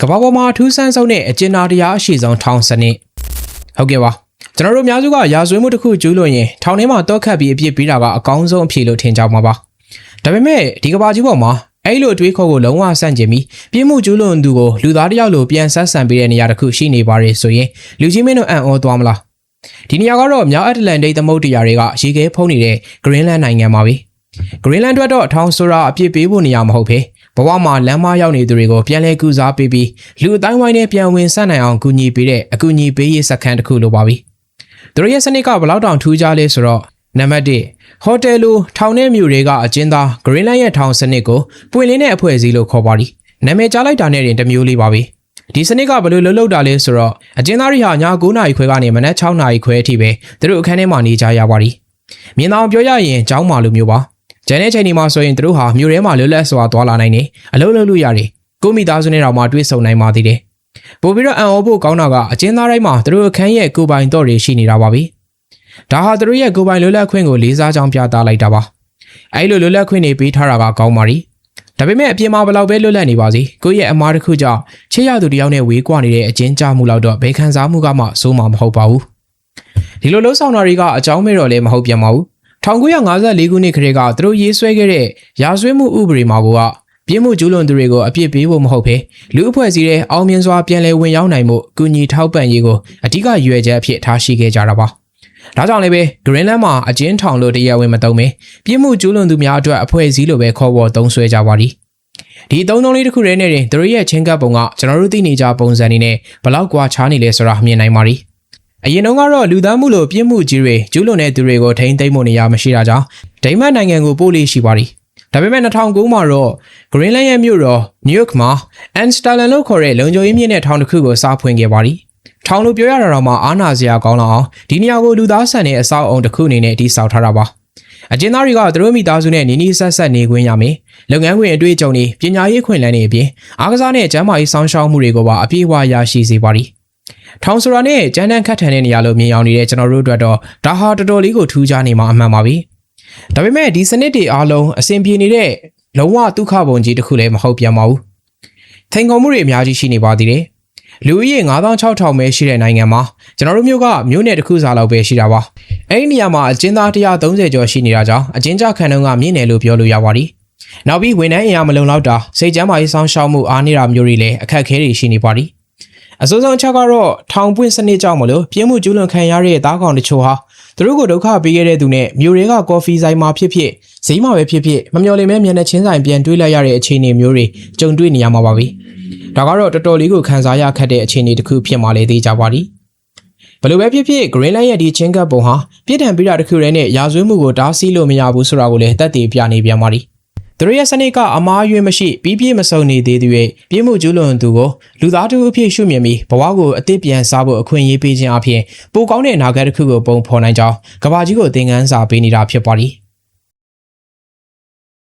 ကမ္ဘာပေါ်မှာအထူးဆန်းဆုံးတဲ့အကျဉ်းသားတရားအရှိဆုံးထောင်စနစ်ဟုတ်ကဲ့ပါကျွန်တော်တို့အများစုကရာဇဝတ်မှုတစ်ခုကျူးလွန်ရင်ထောင်ထဲမှာတောက်ခတ်ပြီးအပြစ်ပေးတာကအကောင်းဆုံးအဖြေလို့ထင်ကြမှာပါဒါပေမဲ့ဒီကမ္ဘာကြီးပေါ်မှာအဲ့လိုအတွေးခေါ်ကိုလုံးဝဆန့်ကျင်ပြီးပြင်းမှုကျူးလွန်သူကိုလူသားတစ်ယောက်လိုပြန်ဆက်ဆံပေးတဲ့နေရာတစ်ခုရှိနေပါ रे ဆိုရင်လူကြီးမင်းတို့အံ့ဩသွားမလားဒီနေရာကတော့မြောက်အတ္တလန်တိတ်သမုဒ္ဒရာတွေကရေခဲဖုံးနေတဲ့ Greenland နိုင်ငံပါပဲ Greenland အတွက်တော့ထောင်ဆိုတာအပြစ်ပေးဖို့နေရာမဟုတ်ဘဲ ဘဝမှာလမ်းမရောက်နေသူတွေကိုပြန်လဲကူစားပေးပြီးလူအတိုင်းဝိုင်းနဲ့ပြန်ဝင်ဆက်နိုင်အောင်ကူညီပေးတဲ့အကူအညီပေးရေးစခန်းတစ်ခုလိုပါပြီ။သူတို့ရဲ့စနစ်ကဘယ်လောက်တောင်ထူးခြားလဲဆိုတော့နံပါတ်1ဟိုတယ်လိုထောင်ထဲမြို့တွေကအကျဉ်းသား Greenland ရဲ့ထောင်စနစ်ကိုပွင့်လင်းတဲ့အဖွဲ့အစည်းလို့ခေါ်ပါသည်။နာမည်ကြားလိုက်တာနဲ့တင်တစ်မျိုးလေးပါပဲ။ဒီစနစ်ကဘယ်လိုလှုပ်လှုပ်တာလဲဆိုတော့အကျဉ်းသားတွေဟာည9:00နာရီခွဲကနေမနက်6:00နာရီခွဲအထိပဲသူတို့အခန်းထဲမှာနေကြရပါသည်။မြင်အောင်ပြောရရင်ကျောင်းမာလိုမျိုးပါ။ ကျန်တဲ့ချိန်ဒီမှာဆိုရင်သူတို့ဟာမြို့ထဲမှာလွတ်လပ်စွာသွားလာနိုင်တယ်။အလုပ်လုပ်လို့ရတယ်။ကိုမိသားစုနဲ့တောင်မှတွေ့ဆုံနိုင်ပါသေးတယ်။ပို့ပြီးတော့အံ့ဩဖို့ကောင်းတာကအကျဉ်းသားတိုင်းမှာသူတို့အခန်းရဲ့ကိုယ်ပိုင်တော့တွေရှိနေတာပါပဲ။ဒါဟာသူတို့ရဲ့ကိုယ်ပိုင်လွတ်လပ်ခွင့်ကိုလေးစားကြောင်းပြသလိုက်တာပါ။အဲဒီလိုလွတ်လပ်ခွင့်တွေပေးထားတာကကောင်းပါရီ။ဒါပေမဲ့အပြင်မှာဘလောက်ပဲလွတ်လပ်နေပါစေကိုယ့်ရဲ့အမားတစ်ခုကြောင့်ချစ်ရသူတယောက်နဲ့ဝေးကွာနေတဲ့အကျဉ်းချမှုလောက်တော့ဘယ်ခံစားမှုကမှစိုးမှာမဟုတ်ပါဘူး။ဒီလိုလှုပ်ဆောင်တာတွေကအကြောင်းမဲ့တော့လည်းမဟုတ်ပြန်ပါဘူး။ 1954ခုနှစ်ခရက်ကသူတို့ရေးဆွဲခဲ့တဲ့ရာဇဝတ်မှုဥပဒေမှာကပြင်းမှုကျူးလွန်သူတွေကိုအပြစ်ပေးဖို့မဟုတ်ဘဲလူအဖွဲ့အစည်းရဲ့အောင်မြင်စွာပြန်လည်ဝင်ရောက်နိုင်မှုကူညီထောက်ပံ့ရေးကိုအဓိကရွယ်ချက်အဖြစ်ထားရှိခဲ့ကြတာပါ။ဒါကြောင့်လည်းပဲ Greenland မှာအကျဉ်းထောင်လို့တရားဝင်မသုံးပဲပြင်းမှုကျူးလွန်သူများအတွက်အဖွဲ့အစည်းလိုပဲခေါ်ဝေါ်သုံးစွဲကြပါသည်။ဒီသုံးသုံးလေးတစ်ခုတည်းနဲ့တင်သူတို့ရဲ့ချင်းကပ်ပုံကကျွန်တော်တို့သိနေကြပုံစံနေနဲ့ဘလောက်ကွာခြားနေလဲဆိုတာမြင်နိုင်ပါသည်။ အရင်တုန်းကတော့လူသားမှုလိုပြင်းမှုကြီးတွေကျူးလွန်တဲ့သူတွေကိုထိန်းသိမ်းဖို့နေရာမရှိတာကြောင့်ဒိမတ်နိုင်ငံကိုပို့လေးရှိပါသည်။ဒါပေမဲ့2009မှာတော့ Greenland ရဲ့မြို့တော် New York မှာ Amsterdam လို့ခေါ်တဲ့လုံခြုံရေးမြင့်တဲ့ထောင်တစ်ခုကိုစားဖွင့်ခဲ့ပါသည်။ထောင်လို့ပြောရတာတော့မှအားနာစရာကောင်းလောက်အောင်ဒီနေရာကိုလူသားဆန်တဲ့အဆောက်အအုံတစ်ခုအနေနဲ့တည်ဆောက်ထားတာပါ။အကျဉ်းသားတွေကသူတို့မိသားစုနဲ့နီးနီးဆက်ဆက်နေခွင့်ရမယ်။လုပ်ငန်းခွင်အတွေ့အကြုံတွေပညာရေးခွင့်လန်းတွေအပြင်အားကစားနဲ့ကျန်းမာရေးစောင့်ရှောက်မှုတွေကိုပါအပြည့်အဝရရှိစေပါသည်။ ထောင်ဆိုတာနဲ့ကျန်းတန်းခတ်ထန်တဲ့နေရာလို့မြင်အောင်နေတဲ့ကျွန်တော်တို့အတွက်တော့ဒါဟာတော်တော်လေးကိုထူးခြားနေမှာအမှန်ပါပဲ။ဒါပေမဲ့ဒီစနစ်တွေအားလုံးအဆင်ပြေနေတဲ့လုံးဝဒုက္ခပုံကြီးတစ်ခုလည်းမဟုတ်ပြန်ပါဘူး။ထိန်ကုန်မှုတွေအများကြီးရှိနေပါသေးတယ်။လူဦးရေ9600ပဲရှိတဲ့နိုင်ငံမှာကျွန်တော်တို့မျိုးကမျိုးနယ်တစ်ခုစားလောက်ပဲရှိတာပါ။အဲဒီနေရာမှာအကျဉ်းသား130ကျော်ရှိနေတာကြောင့်အကျဉ်းချခံတုန်းကမြင့်တယ်လို့ပြောလို့ရပါတယ်။နောက်ပြီးဝန်ထမ်းအင်အားမလုံလောက်တာစိတ်ကျန်းမာရေးစောင့်ရှောက်မှုအားနည်းတာမျိုးတွေလည်းအခက်အခဲတွေရှိနေပါသည်။ အစိုးဆုံးအချက်ကတော့ထောင်ပွင့်စနစ်ကြောင့်မလို့ပြင်းမှုကျူးလွန်ခံရတဲ့သားကောင်တချို့ဟာသူတို့ကိုဒုက္ခပေးခဲ့တဲ့သူနဲ့မြို့တွေကကော်ဖီဆိုင်မှာဖြစ်ဖြစ်ဈေးမှာပဲဖြစ်ဖြစ်မမျော်လင့်မဲမျက်နှာချင်းဆိုင်ပြန်တွေးလိုက်ရတဲ့အခြေအနေမျိုးတွေကြုံတွေ့နေရမှာပါပဲ။ဒါကတော့တော်တော်လေးကိုခံစားရခက်တဲ့အခြေအနေတစ်ခုဖြစ်မှလည်းသိကြပါသည်။ဘယ်လိုပဲဖြစ်ဖြစ် Greenland ရဲ့ဒီချင်းကပ်ပုံဟာပြစ်ဒဏ်ပြတာတစ်ခုတည်းနဲ့ရာဇဝတ်မှုကိုတားဆီးလို့မရဘူးဆိုတာကိုလည်းသက်သေပြနေပြန်ပါသည်။ သူတို့ရဲ့စနစ်ကအမားယွင်းမရှိပြီးပြည့်မစုံနေသေးသူရဲ့ပြင်းမှုကျူးလွန်သူကိုလူသားတူအဖြစ်ရှုမြင်ပြီးဘဝကိုအသစ်ပြန်စားဖို့အခွင့်အရေးပေးခြင်းအပြင်ပိုကောင်းတဲ့အနာဂတ်တစ်ခုကိုပုံဖော်နိုင်ကြောင်းကဘာကြီးကိုသင်ခန်းစာပေးနေတာဖြစ်ပါသည်။